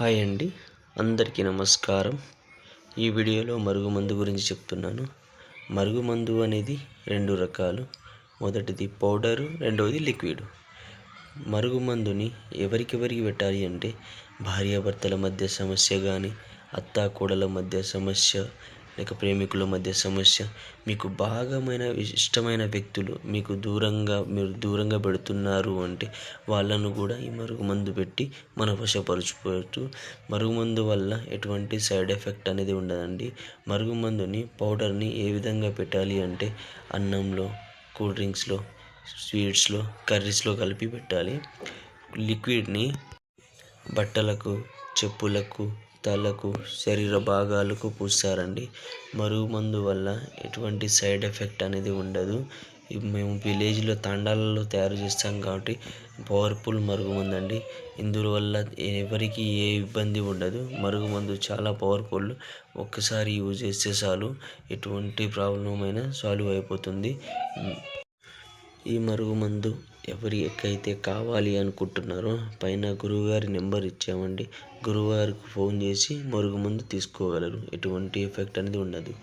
Hi అండి. అందరికీ నమస్కారం. ఈ వీడియోలో మరుగుమందు గురించి చెప్తున్నాను. మరుగుమందు అనేది రెండు రకాలు. మొదటిది పౌడరు రెండవది లిక్విడ్. మరుగుమందుని ఎవరికెవరికి పెట్టాలి అంటే భార్యాభర్తల మధ్య సమస్య కానీ అత్తాకోడల మధ్య సమస్య లేక ప్రేమికుల మధ్య సమస్య మీకు భాగమైన ఇష్టమైన వ్యక్తులు మీకు దూరంగా మీరు దూరంగా పెడుతున్నారు అంటే వాళ్ళను కూడా ఈ మరుగుమందు పెట్టి మన వశపరచుకోవచ్చు మరుగుమందు వల్ల ఎటువంటి సైడ్ ఎఫెక్ట్ అనేది ఉండదండి. మరుగుమందుని పౌడర్ని ఏ విధంగా పెట్టాలి అంటే అన్నంలో కూల్ డ్రింక్స్లో స్వీట్స్లో కర్రీస్లో కలిపి పెట్టాలి. లిక్విడ్ని బట్టలకు చెప్పులకు తలకు శరీర భాగాలకు పూస్తారండి మరుగుమందు వల్ల ఎటువంటి సైడ్ ఎఫెక్ట్ అనేది ఉండదు. మేము విలేజ్లో తాండాలలో తయారు చేస్తాం కాబట్టి పవర్ఫుల్ మరుగుమందు అండి ఇందువల్ల ఎవరికి ఏ ఇబ్బంది ఉండదు. మరుగుమందు చాలా పవర్ఫుల్. ఒక్కసారి యూజ్ చేస్తే చాలు. ఎటువంటి ప్రాబ్లం అయినా సాల్వ్ అయిపోతుంది. ఈ మరుగుమందు ఎవరికైతే కావాలి అనుకుంటున్నారో పైన గురువుగారి నెంబర్ ఇచ్చామండి. గురువుగారికి ఫోన్ చేసి మరుగుమందు తీసుకోగలరు. ఎటువంటి ఎఫెక్ట్ అనేది ఉండదు.